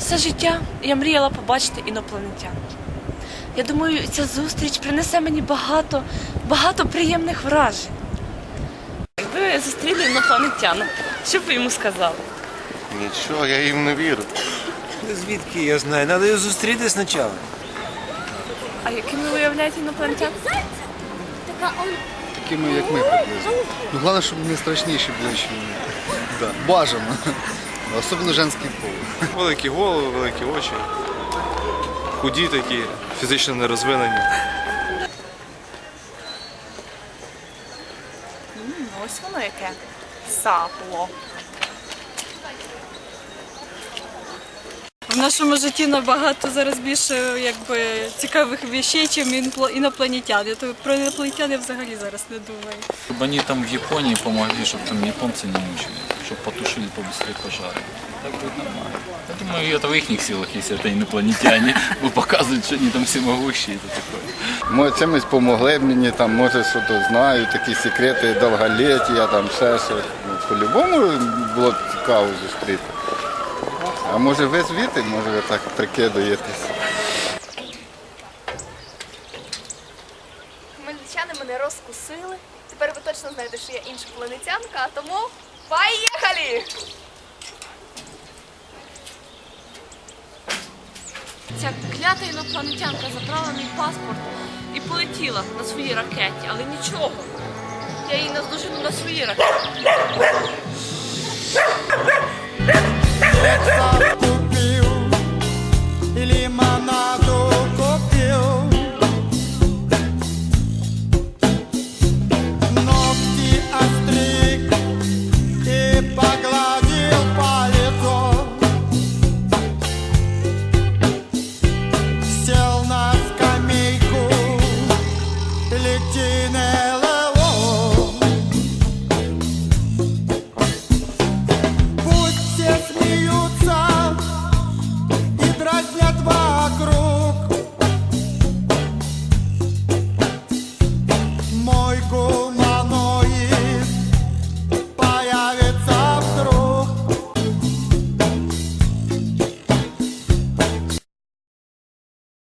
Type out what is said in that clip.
Все життя я мріяла побачити інопланетян. Я думаю, ця зустріч принесе мені багато, багато приємних вражень. Якби ви зустріли інопланетяна, що б ви йому сказали? Нічого, я їм не вірю. Звідки я знаю? Треба її зустріти спочатку. А якими ви уявляєте інопланетян? такими, як ми приблизно. Ну, головне, щоб не страшніші були, ніж вони. Да. Бажано. Особливо женський пол. Великі голови, великі очі, худі такі, фізично нерозвинені. Ось воно яке сапло. В нашому житті набагато зараз більше якби, цікавих вещей, ніж інопланетян. Я то про інопланетян я взагалі зараз не думаю. Чтобы они там в Японии помогли, чтобы там японцы не мучили, чтобы потушили побыстрее пожары. Так будет нормально. Я думаю, это в их силах, если это инопланетяне, будут показывать, что они там всемогущие. Это такое. Може, чимось помогли б мені, там, може, що то знаю, такі секрети довголіття, там ще щось. Ну, по-любому було б цікаво зустріти. А може ви звідти, може ви так прикидуєтесь. Хмельничани мене розкусили. Тепер ви точно знаєте, що я іншопланетянка, а тому поїхали! Ця клята інопланетянка забрала мій паспорт і полетіла на своїй ракеті, але нічого. Я її наздожену на своїй ракеті.